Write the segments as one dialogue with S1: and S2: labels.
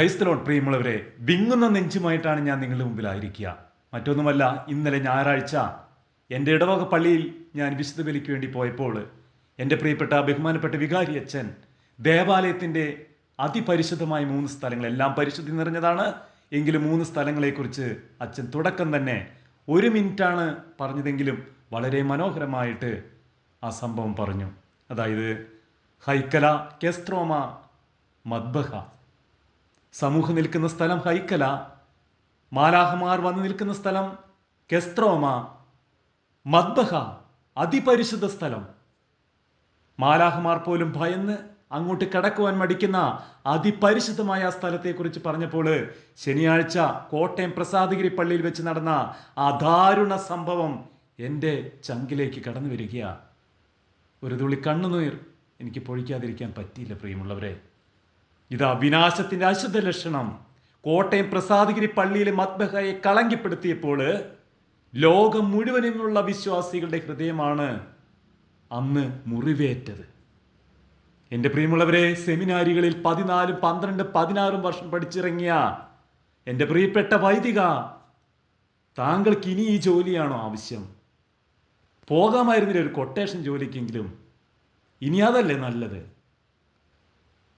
S1: ക്രൈസ്തലോൺ പ്രിയമുള്ളവരെ വിങ്ങുന്ന നെഞ്ചുമായിട്ടാണ് ഞാൻ നിങ്ങളുടെ മുമ്പിലായിരിക്കുക. മറ്റൊന്നുമല്ല ഇന്നലെ ഞായറാഴ്ച എന്റെ ഇടവക പള്ളിയിൽ ഞാൻ വിശുദ്ധ ബലിക്ക് വേണ്ടി പോയപ്പോൾ എന്റെ പ്രിയപ്പെട്ട ബഹുമാനപ്പെട്ട വികാരി അച്ഛൻ ദേവാലയത്തിന്റെ അതിപരിശുദ്ധമായ മൂന്ന് സ്ഥലങ്ങൾ എല്ലാം പരിശുദ്ധി നിറഞ്ഞതാണ്. എങ്കിലും മൂന്ന് സ്ഥലങ്ങളെക്കുറിച്ച് അച്ഛൻ തുടക്കം തന്നെ ഒരു മിനിറ്റാണ് പറഞ്ഞതെങ്കിലും വളരെ മനോഹരമായിട്ട് ആ സംഭവം പറഞ്ഞു. അതായത് ഹൈക്കല കെസ്ട്രോമ മദ്ബഹ. സമൂഹം നിൽക്കുന്ന സ്ഥലം ഹൈക്കല. മാലാഹമാർ വന്ന് നിൽക്കുന്ന സ്ഥലം കെസ്ത്രോമ. മദ്ബഹ അതിപരിശുദ്ധ സ്ഥലം. മാലാഹമാർ പോലും ഭയന്ന് അങ്ങോട്ട് കടക്കുവാൻ മടിക്കുന്ന അതിപരിശുദ്ധമായ ആ സ്ഥലത്തെക്കുറിച്ച് പറഞ്ഞപ്പോൾ ശനിയാഴ്ച കോട്ടയം പ്രസാദഗിരി പള്ളിയിൽ വെച്ച് നടന്ന ആ ദാരുണ സംഭവം എന്റെ ചങ്കിലേക്ക് കടന്നു വരികയാണ്. ഒരു തുള്ളി കണ്ണുനീർ എനിക്ക് പൊഴിക്കാതിരിക്കാൻ പറ്റിയില്ല പ്രിയമുള്ളവരെ. ഇതാ വിനാശത്തിന്റെ അശുദ്ധ ലക്ഷണം. കോട്ടയം പ്രസാദഗിരി പള്ളിയിലെ മത്ബഹയെ കളങ്കിപ്പെടുത്തിയപ്പോൾ ലോകം മുഴുവനുമുള്ള വിശ്വാസികളുടെ ഹൃദയമാണ് അന്ന് മുറിവേറ്റത്. എന്റെ പ്രിയമുള്ളവരെ സെമിനാരികളിൽ പതിനാലും പന്ത്രണ്ട് പതിനാറും വർഷം പഠിച്ചിറങ്ങിയ എന്റെ പ്രിയപ്പെട്ട വൈദിക താങ്കൾക്ക് ഇനി ഈ ജോലിയാണോ ആവശ്യം? പോകാമായിരുന്നില്ല ഒരു കൊട്ടേഷൻ ജോലിക്കെങ്കിലും. ഇനി അതല്ലേ നല്ലത്?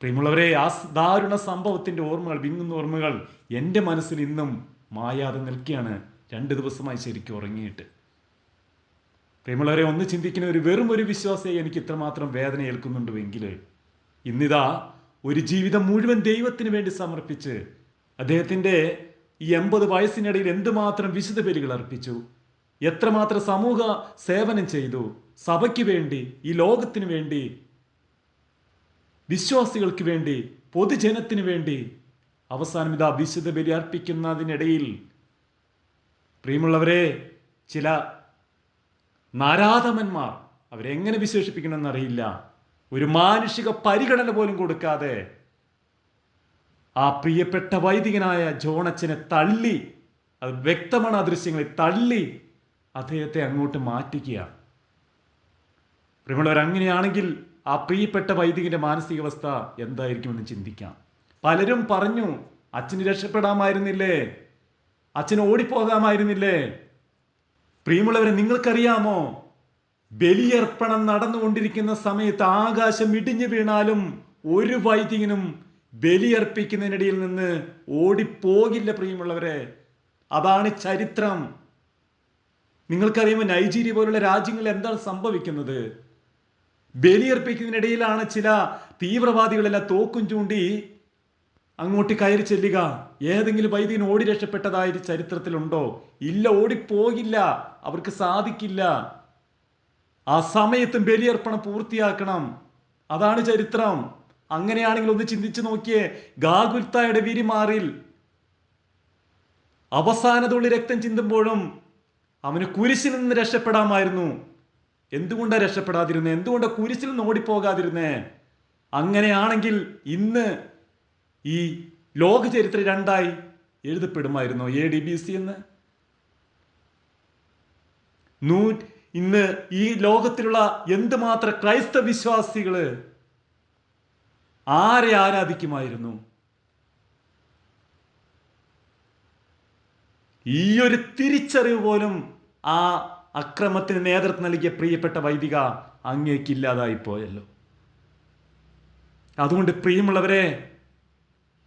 S1: പ്രിയമുള്ളവരെ ആ ദാരുണ സംഭവത്തിന്റെ ഓർമ്മകൾ വിങ്ങുന്ന ഓർമ്മകൾ എന്റെ മനസ്സിൽ ഇന്നും മായാതെ നിൽക്കുകയാണ്. രണ്ട് ദിവസമായി ശരിക്കും ഉറങ്ങിയിട്ട്. പ്രിയമുള്ളവരെ ഒന്ന് ചിന്തിക്കുന്ന ഒരു വെറും ഒരു വിശ്വാസിയെ എനിക്ക് ഇത്രമാത്രം വേദന ഏൽക്കുന്നുണ്ടുവെങ്കിൽ ഇന്നിതാ ഒരു ജീവിതം മുഴുവൻ ദൈവത്തിന് വേണ്ടി സമർപ്പിച്ച് അദ്ദേഹത്തിന്റെ ഈ എൺപത് വയസ്സിനിടയിൽ എന്തുമാത്രം വിശുദ്ധ ബലികൾ അർപ്പിച്ചു എത്രമാത്രം സമൂഹ സേവനം ചെയ്തു സഭയ്ക്ക് വേണ്ടി ഈ ലോകത്തിന് വേണ്ടി വിശ്വാസികൾക്ക് വേണ്ടി പൊതുജനത്തിന് വേണ്ടി അവസാനം ഇതാ വിശുദ്ധ ബലി അർപ്പിക്കുന്നതിനിടയിൽ പ്രിയമുള്ളവരെ ചില നാരാധമന്മാർ അവരെങ്ങനെ വിശേഷിപ്പിക്കണമെന്ന് അറിയില്ല. ഒരു മാനുഷിക പരിഗണന പോലും കൊടുക്കാതെ ആ പ്രിയപ്പെട്ട വൈദികനായ ജോണച്ചനെ തള്ളി അത് വ്യക്തമാണ് ആ ദൃശ്യങ്ങളിൽ തള്ളി അദ്ദേഹത്തെ അങ്ങോട്ട് മാറ്റിക്കുക പ്രിയമുള്ളവർ അങ്ങനെയാണെങ്കിൽ ആ പ്രിയപ്പെട്ട വൈദികന്റെ മാനസികാവസ്ഥ എന്തായിരിക്കുമെന്ന് ചിന്തിക്കാം. പലരും പറഞ്ഞു അച്ഛന് രക്ഷപ്പെടാമായിരുന്നില്ലേ? അച്ഛന് ഓടിപ്പോകാമായിരുന്നില്ലേ? പ്രിയമുള്ളവരെ നിങ്ങൾക്കറിയാമോ? ബലിയർപ്പണം നടന്നുകൊണ്ടിരിക്കുന്ന സമയത്ത് ആകാശം ഇടിഞ്ഞു വീണാലും ഒരു വൈദികനും ബലിയർപ്പിക്കുന്നതിനിടയിൽ നിന്ന് ഓടിപ്പോകില്ല പ്രിയമുള്ളവരെ. അതാണ് ചരിത്രം. നിങ്ങൾക്കറിയുമ്പോൾ നൈജീരിയ പോലുള്ള രാജ്യങ്ങളിൽ എന്താണ് സംഭവിക്കുന്നത്? ബലിയർപ്പിക്കുന്നതിനിടയിലാണ് ചില തീവ്രവാദികളെല്ലാം തോക്കും ചൂണ്ടി അങ്ങോട്ട് കയറി ചെല്ലുക. ഏതെങ്കിലും വൈദികൻ ഓടി രക്ഷപ്പെട്ടതായിട്ട് ചരിത്രത്തിലുണ്ടോ? ഇല്ല ഓടിപ്പോകില്ല. അവർക്ക് സാധിക്കില്ല. ആ സമയത്തും ബലിയർപ്പണം പൂർത്തിയാക്കണം. അതാണ് ചരിത്രം. അങ്ങനെയാണെങ്കിൽ ഒന്ന് ചിന്തിച്ചു നോക്കിയേ. ഗാഗുൽത്തായുടെ വിരിമാറിൽ അവസാന തുള്ളി രക്തം ചിന്തുമ്പോഴും അവന് കുരിശിൽ നിന്ന് രക്ഷപ്പെടാമായിരുന്നു. എന്തുകൊണ്ടാണ് രക്ഷപ്പെടാതിരുന്നത് എന്തുകൊണ്ട് കുരിശിൽ നിന്ന് ഓടിപ്പോകാതിരുന്നേ? അങ്ങനെയാണെങ്കിൽ ഇന്ന് ഈ ലോക ചരിത്രം രണ്ടായി എഴുതപ്പെടുമായിരുന്നു? എ ഡി ബി സി എന്ന്? നൂ ഇന്ന് ഈ ലോകത്തിലുള്ള എന്തുമാത്രം ക്രൈസ്തവ വിശ്വാസികൾ ആരെ ആരാധിക്കുമായിരുന്നു? ഈ ഒരു തിരിച്ചറിവ് പോലും ആ അക്രമത്തിന് നേതൃത്വം നൽകിയ പ്രിയപ്പെട്ട വൈദിക അങ്ങേക്കില്ലാതായി പോയല്ലോ അതുകൊണ്ട് പ്രിയമുള്ളവരെ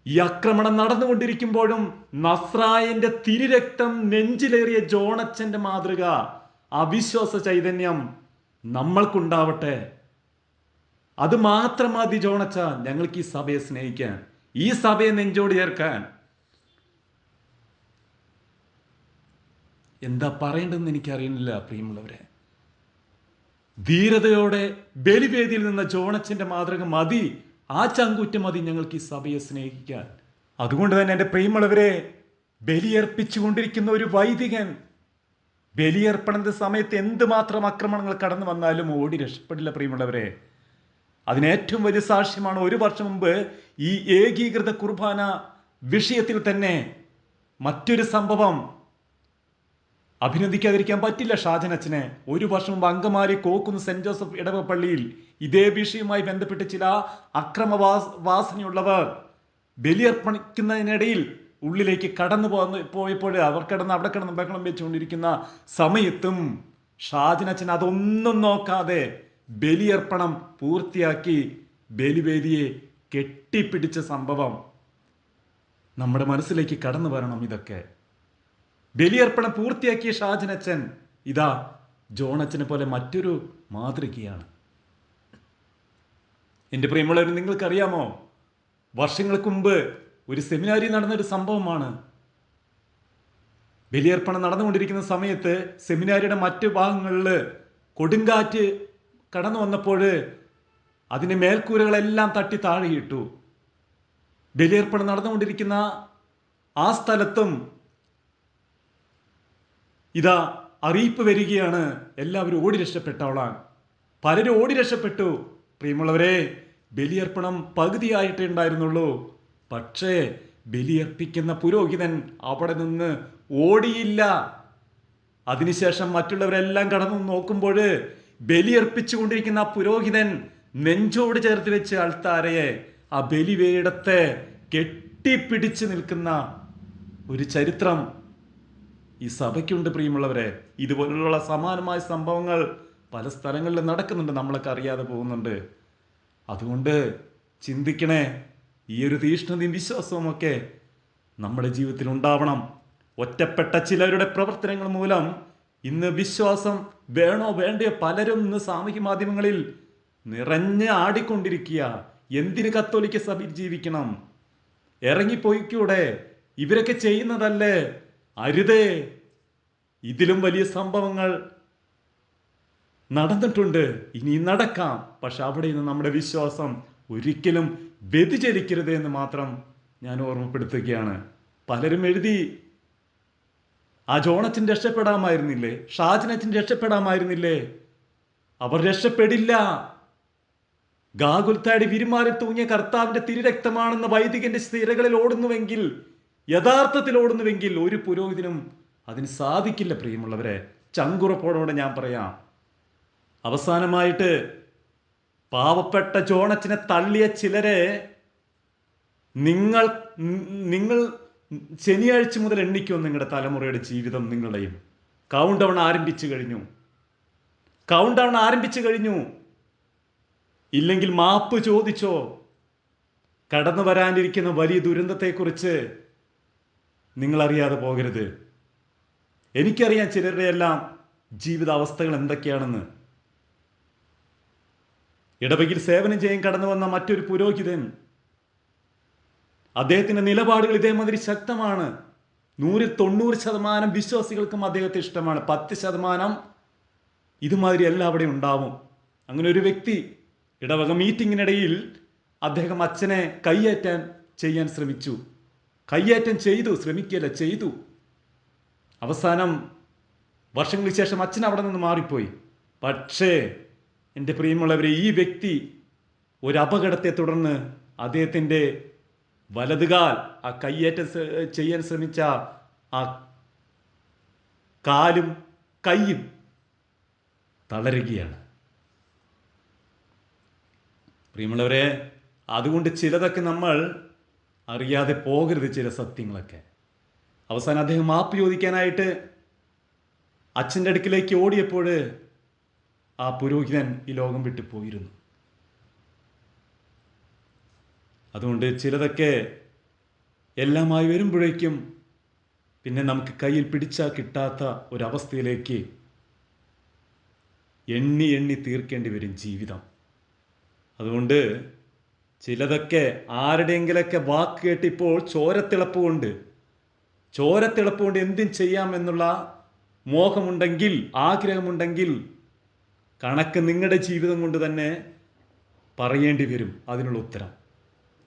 S1: ഈ ആക്രമണം നടന്നുകൊണ്ടിരിക്കുമ്പോഴും നസ്രായന്റെ തിരുരക്തം നെഞ്ചിലേറിയ ജോണച്ചന്റെ മാതൃക അവിശ്വാസ ചൈതന്യം നമ്മൾക്കുണ്ടാവട്ടെ. അത് മാത്രം മതി ജോണച്ച ഞങ്ങൾക്ക് ഈ സഭയെ സ്നേഹിക്കാൻ ഈ സഭയെ നെഞ്ചോട് ചേർക്കാൻ. എന്താ പറയേണ്ടതെന്ന് എനിക്കറിയുന്നില്ല പ്രിയമുള്ളവരെ. ധീരതയോടെ ബലിവേദിയിൽ നിന്ന ജോണച്ചന്റെ മാതൃക മതി ആ ചങ്കുറ്റം മതി ഞങ്ങൾക്ക് ഈ സഭയെ സ്നേഹിക്കാൻ. അതുകൊണ്ട് തന്നെ എന്റെ പ്രിയമുള്ളവരെ ബലിയർപ്പിച്ചുകൊണ്ടിരിക്കുന്ന ഒരു വൈദികൻ ബലിയർപ്പണത്തെ സമയത്ത് എന്തുമാത്രം ആക്രമണങ്ങൾ കടന്നു വന്നാലും ഓടി രക്ഷപ്പെടില്ല പ്രിയമുള്ളവരെ. അതിനേറ്റവും വലിയ സാക്ഷ്യമാണ് ഒരു വർഷം മുമ്പ് ഈ ഏകീകൃത കുർബാന വിഷയത്തിൽ തന്നെ മറ്റൊരു സംഭവം അഭിനന്ദിക്കാതിരിക്കാൻ പറ്റില്ല ഷാജൻ അച്ഛനെ. ഒരു വർഷം മുമ്പ് അങ്കമാലി കോക്കുന്ന് സെന്റ് ജോസഫ് ഇടവ പള്ളിയിൽ ഇതേ വിഷയവുമായി ബന്ധപ്പെട്ട് ചില അക്രമവാസ വാസനയുള്ളവർ ബലിയർപ്പണിക്കുന്നതിനിടയിൽ ഉള്ളിലേക്ക് കടന്നു പോന്ന് പോയപ്പോൾ അവർ കിടന്ന് അവിടെ കിടന്ന് ബഹളം വെച്ചുകൊണ്ടിരിക്കുന്ന സമയത്തും ഷാജിനച്ഛൻ അതൊന്നും നോക്കാതെ ബലിയർപ്പണം പൂർത്തിയാക്കി ബലിവേദിയെ കെട്ടിപ്പിടിച്ച സംഭവം. നമ്മുടെ മനസ്സിലേക്ക് കടന്നു വരണം ഇതൊക്കെ. ബലിയർപ്പണം പൂർത്തിയാക്കിയ ഷാജനച്ചൻ ഇതാ ജോണച്ചനെ പോലെ മറ്റൊരു മാതൃകയാണ്. എന്റെ പ്രിയമുള്ളവർ നിങ്ങൾക്കറിയാമോ? വർഷങ്ങൾക്ക് മുമ്പ് ഒരു സെമിനാരിൽ നടന്നൊരു സംഭവമാണ്. ബലിയർപ്പണം നടന്നുകൊണ്ടിരിക്കുന്ന സമയത്ത് സെമിനാരിയുടെ മറ്റു ഭാഗങ്ങളിൽ കൊടുങ്കാറ്റ് കടന്നു വന്നപ്പോൾ അതിന്റെ മേൽക്കൂരകളെല്ലാം തട്ടി താഴെയിട്ടു. ബലിയർപ്പണം നടന്നുകൊണ്ടിരിക്കുന്ന ആ സ്ഥലത്തും ഇതാ അറിയിപ്പ് വരികയാണ്. എല്ലാവരും ഓടി രക്ഷപ്പെട്ടവളാൻ പലരും ഓടി രക്ഷപ്പെട്ടു. പ്രിയമുള്ളവരെ ബലിയർപ്പണം പകുതിയായിട്ടേ ഉണ്ടായിരുന്നുള്ളൂ. പക്ഷേ ബലിയർപ്പിക്കുന്ന പുരോഹിതൻ അവിടെ നിന്ന് ഓടിയില്ല. അതിനുശേഷം മറ്റുള്ളവരെല്ലാം കടന്നു നോക്കുമ്പോൾ ബലിയർപ്പിച്ചുകൊണ്ടിരിക്കുന്ന ആ പുരോഹിതൻ നെഞ്ചോട് ചേർത്ത് വെച്ച് അൾത്താരയെ ആ ബലിവേടത്തെ കെട്ടിപ്പിടിച്ച് നിൽക്കുന്ന ഒരു ചരിത്രം ഈ സഭയ്ക്കുണ്ട് പ്രിയമുള്ളവരെ. ഇതുപോലുള്ള സമാനമായ സംഭവങ്ങൾ പല സ്ഥലങ്ങളിലും നടക്കുന്നുണ്ട്. നമ്മളൊക്കെ അറിയാതെ പോകുന്നുണ്ട്. അതുകൊണ്ട് ചിന്തിക്കണേ ഈ ഒരു തീഷ്ണതയും വിശ്വാസവുമൊക്കെ നമ്മുടെ ജീവിതത്തിൽ ഉണ്ടാവണം. ഒറ്റപ്പെട്ട ചിലവരുടെ പ്രവർത്തനങ്ങൾ മൂലം ഇന്ന് വിശ്വാസം വേണോ വേണ്ടയോ പലരും ഇന്ന് സാമൂഹ്യ മാധ്യമങ്ങളിൽ നിറഞ്ഞ് ആടിക്കൊണ്ടിരിക്കുക. എന്തിന് കത്തോലിക്ക സഭയിൽ ജീവിക്കണം? ഇറങ്ങിപ്പോയിക്കൂടെ? ഇവരൊക്കെ ചെയ്യുന്നതല്ലേ? അരുതേ ഇതിലും വലിയ സംഭവങ്ങൾ നടന്നിട്ടുണ്ട്. ഇനി നടക്കാം. പക്ഷെ അവിടെ നിന്ന് നമ്മുടെ വിശ്വാസം ഒരിക്കലും വ്യതിചരിക്കരുത് എന്ന് മാത്രം ഞാൻ ഓർമ്മപ്പെടുത്തുകയാണ്. പലരും എഴുതി ആ ജോണച്ചൻ രക്ഷപ്പെടാമായിരുന്നില്ലേ? ഷാജനച്ചൻ രക്ഷപ്പെടാമായിരുന്നില്ലേ? അവർ രക്ഷപ്പെടില്ല. ഗാകുൽത്താടി വിരുമാറി തൂങ്ങിയ കർത്താവിന്റെ തിരുരക്തമാണെന്ന വൈദികന്റെ സ്ഥിരകളിൽ ഓടുന്നുവെങ്കിൽ യഥാർത്ഥത്തിൽ ഓടുന്നുവെങ്കിൽ ഒരു പുരോഹിതനും അതിന് സാധിക്കില്ല പ്രിയമുള്ളവരെ. ചങ്കുറപ്പോടോടെ ഞാൻ പറയാം. അവസാനമായിട്ട് പാവപ്പെട്ട ചോണച്ചിനെ തള്ളിയ ചിലരെ നിങ്ങൾ നിങ്ങൾ ശനിയാഴ്ച മുതൽ എണ്ണിക്കോ നിങ്ങളുടെ തലമുറയുടെ ജീവിതം നിങ്ങളുടെയും. കൗണ്ട് ഡൗൺ ആരംഭിച്ചു കഴിഞ്ഞു. കൗണ്ട് ഡൗൺ ആരംഭിച്ചു കഴിഞ്ഞു. ഇല്ലെങ്കിൽ മാപ്പ് ചോദിച്ചോ? കടന്നു വരാനിരിക്കുന്ന വലിയ ദുരന്തത്തെക്കുറിച്ച് നിങ്ങൾ അറിയാതെ പോകരുത്. എനിക്കറിയാം ചിലരുടെ എല്ലാം ജീവിതാവസ്ഥകൾ എന്തൊക്കെയാണെന്ന്. ഇടവകിൽ സേവനം ചെയ്യാൻ കടന്നു വന്ന മറ്റൊരു പുരോഹിതൻ. അദ്ദേഹത്തിന്റെ നിലപാടുകൾ ഇതേമാതിരി ശക്തമാണ്. നൂറിൽ തൊണ്ണൂറ് ശതമാനം വിശ്വാസികൾക്കും അദ്ദേഹത്തെ ഇഷ്ടമാണ്. പത്ത് ശതമാനം ഇതുമാതിരി എല്ലാം അവിടെ ഉണ്ടാവും. അങ്ങനെ ഒരു വ്യക്തി ഇടവക മീറ്റിങ്ങിനിടയിൽ അദ്ദേഹം അച്ഛനെ കയ്യേറ്റാൻ ചെയ്യാൻ ശ്രമിച്ചു. കയ്യേറ്റം ചെയ്തു ശ്രമിക്കുകയല്ല ചെയ്തു. അവസാനം വർഷങ്ങൾക്ക് ശേഷം അച്ഛൻ അവിടെ നിന്ന് മാറിപ്പോയി. പക്ഷേ എന്റെ പ്രിയമുള്ളവരെ ഈ വ്യക്തി ഒരു അപകടത്തെ തുടർന്ന് അദ്ദേഹത്തിന്റെ വലതുകാൽ ആ കയ്യേറ്റം ചെയ്യാൻ ശ്രമിച്ച ആ കാലും കൈയും തളരുകയാണ്. പ്രിയമുള്ളവരെ അതുകൊണ്ട് ചിലതൊക്കെ നമ്മൾ അറിയാതെ പോകരുത് ചില സത്യങ്ങളൊക്കെ. അവസാനം അദ്ദേഹം മാപ്പ് ചോദിക്കാനായിട്ട് അച്ഛന്റെ അടുക്കിലേക്ക് ഓടിയപ്പോൾ ആ പുരോഹിതൻ ഈ ലോകം വിട്ടു പോയിരുന്നു. അതുകൊണ്ട് ചിലതൊക്കെ എല്ലാമായി വരുമ്പോഴേക്കും പിന്നെ നമുക്ക് കയ്യിൽ പിടിച്ചാൽ കിട്ടാത്ത ഒരവസ്ഥയിലേക്ക് എണ്ണി എണ്ണി തീർക്കേണ്ടി വരും ജീവിതം. അതുകൊണ്ട് ചിലതൊക്കെ ആരുടെയെങ്കിലൊക്കെ വാക്ക് കേട്ടിപ്പോൾ ചോരത്തിളപ്പ് കൊണ്ട് ചോരത്തിളപ്പ് കൊണ്ട് എന്തും ചെയ്യാമെന്നുള്ള മോഹമുണ്ടെങ്കിൽ ആഗ്രഹമുണ്ടെങ്കിൽ കണക്ക് നിങ്ങളുടെ ജീവിതം കൊണ്ട് തന്നെ പറയേണ്ടി വരും. അതിനുള്ള ഉത്തരം.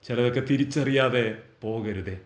S1: ചിലതൊക്കെ തിരിച്ചറിയാതെ പോകരുതേ.